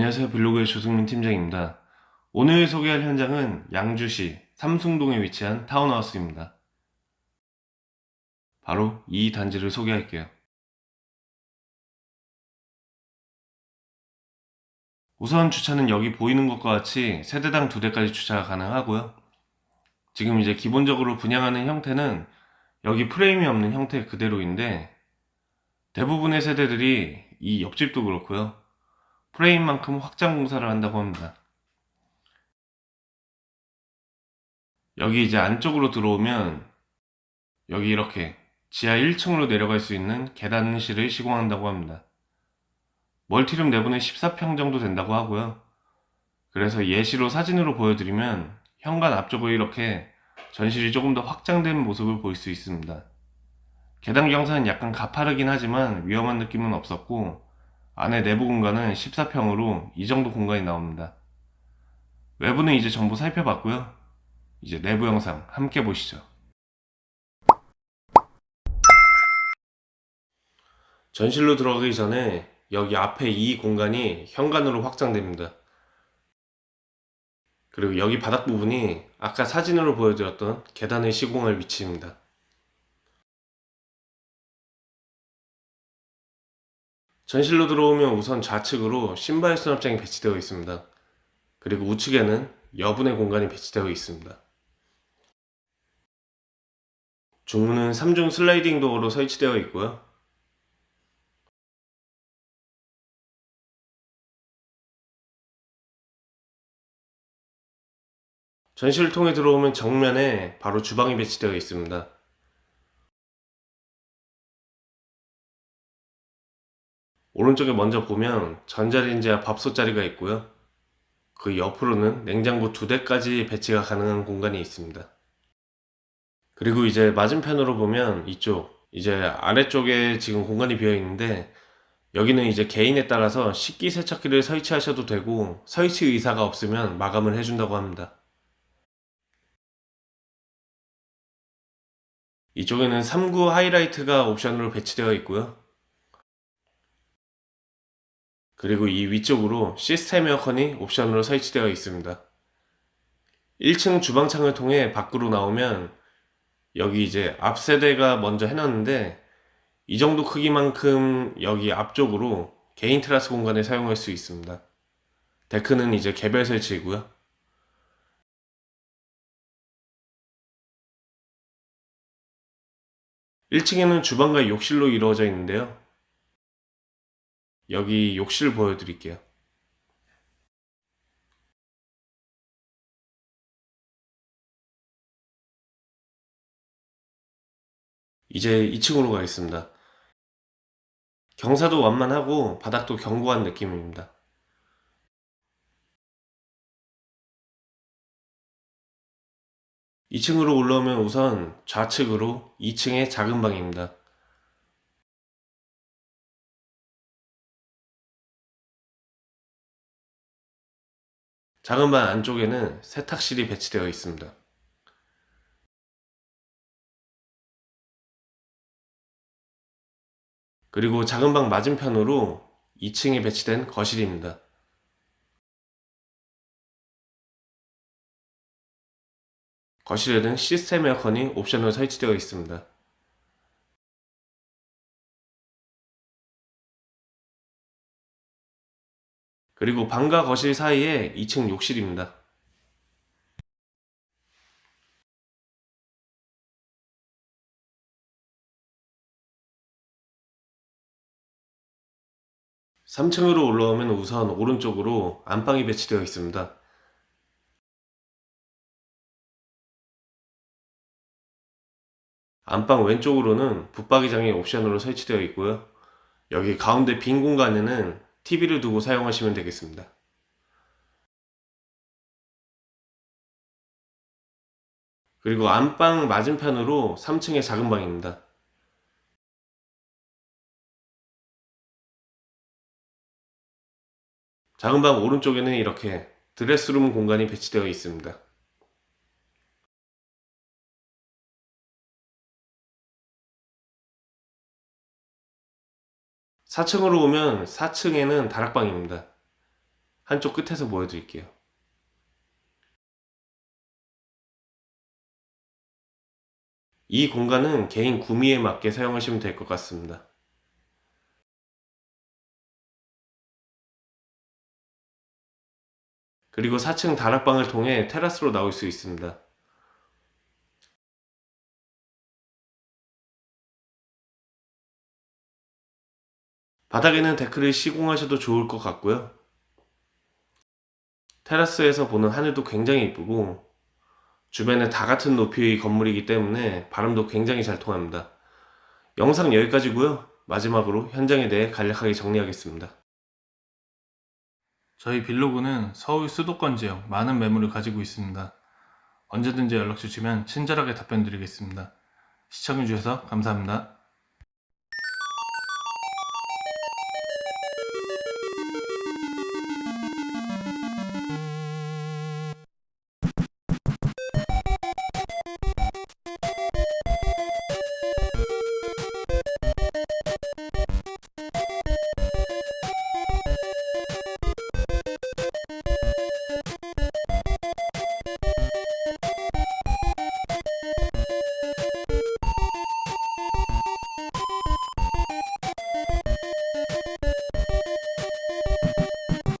안녕하세요. 블로그의 조승민 팀장입니다. 오늘 소개할 현장은 양주시 삼숭동에 위치한 타운하우스입니다. 바로 이 단지를 소개할게요. 우선 주차는 여기 보이는 것과 같이 세대당 두 대까지 주차가 가능하고요. 지금 이제 기본적으로 분양하는 형태는 여기 프레임이 없는 형태 그대로인데 대부분의 세대들이 이 옆집도 그렇고요. 프레임만큼 확장 공사를 한다고 합니다. 여기 이제 안쪽으로 들어오면 여기 이렇게 지하 1층으로 내려갈 수 있는 계단실을 시공한다고 합니다. 멀티룸 내부는 14평 정도 된다고 하고요. 그래서 예시로 사진으로 보여드리면 현관 앞쪽을 이렇게 전실이 조금 더 확장된 모습을 볼 수 있습니다. 계단 경사는 약간 가파르긴 하지만 위험한 느낌은 없었고 안에 내부 공간은 14평으로 이 정도 공간이 나옵니다. 외부는 이제 전부 살펴봤고요. 이제 내부 영상 함께 보시죠. 전실로 들어가기 전에 여기 앞에 이 공간이 현관으로 확장됩니다. 그리고 여기 바닥 부분이 아까 사진으로 보여드렸던 계단을 시공할 위치입니다. 전실로 들어오면 우선 좌측으로 신발 수납장이 배치되어 있습니다. 그리고 우측에는 여분의 공간이 배치되어 있습니다. 중문은 3중 슬라이딩 도어로 설치되어 있고요. 전실을 통해 들어오면 정면에 바로 주방이 배치되어 있습니다. 오른쪽에 먼저 보면 전자레인지와 밥솥 자리가 있고요. 그 옆으로는 냉장고 두 대까지 배치가 가능한 공간이 있습니다. 그리고 이제 맞은편으로 보면 이쪽 이제 아래쪽에 지금 공간이 비어 있는데 여기는 이제 개인에 따라서 식기 세척기를 설치하셔도 되고 설치 의사가 없으면 마감을 해준다고 합니다. 이쪽에는 3구 하이라이트가 옵션으로 배치되어 있고요. 그리고 이 위쪽으로 시스템 에어컨이 옵션으로 설치되어 있습니다. 1층 주방창을 통해 밖으로 나오면 여기 이제 앞 세대가 먼저 해놨는데 이 정도 크기만큼 여기 앞쪽으로 개인 테라스 공간을 사용할 수 있습니다. 데크는 이제 개별 설치이고요. 1층에는 주방과 욕실로 이루어져 있는데요. 여기 욕실 보여드릴게요. 이제 2층으로 가겠습니다. 경사도 완만하고 바닥도 견고한 느낌입니다. 이층으로 올라오면 우선 좌측으로 2층의 작은 방입니다. 작은 방 안쪽에는 세탁실이 배치되어 있습니다. 그리고 작은 방 맞은편으로 2층에 배치된 거실입니다. 거실에는 시스템 에어컨이 옵션으로 설치되어 있습니다. 그리고 방과 거실 사이에 2층 욕실입니다. 삼층으로 올라오면 우선 오른쪽으로 안방이 배치되어 있습니다. 안방 왼쪽으로는 붙박이장이 옵션으로 설치되어 있고요. 여기 가운데 빈 공간에는 TV를 두고 사용하시면 되겠습니다. 그리고 안방 맞은편으로 3층의 작은 방입니다. 작은 방 오른쪽에는 이렇게 드레스룸 공간이 배치되어 있습니다. 4층으로 오면 4층에는 다락방입니다. 한쪽 끝에서 보여드릴게요. 이 공간은 개인 구미에 맞게 사용하시면 될 것 같습니다. 그리고 4층 다락방을 통해 테라스로 나올 수 있습니다. 바닥에는 데크를 시공하셔도 좋을 것 같고요. 테라스에서 보는 하늘도 굉장히 이쁘고 주변에 다 같은 높이의 건물이기 때문에 바람도 굉장히 잘 통합니다. 영상 여기까지고요. 마지막으로 현장에 대해 간략하게 정리하겠습니다. 저희 빌로그는 서울 수도권 지역 많은 매물을 가지고 있습니다. 언제든지 연락 주시면 친절하게 답변 드리겠습니다. 시청해주셔서 감사합니다.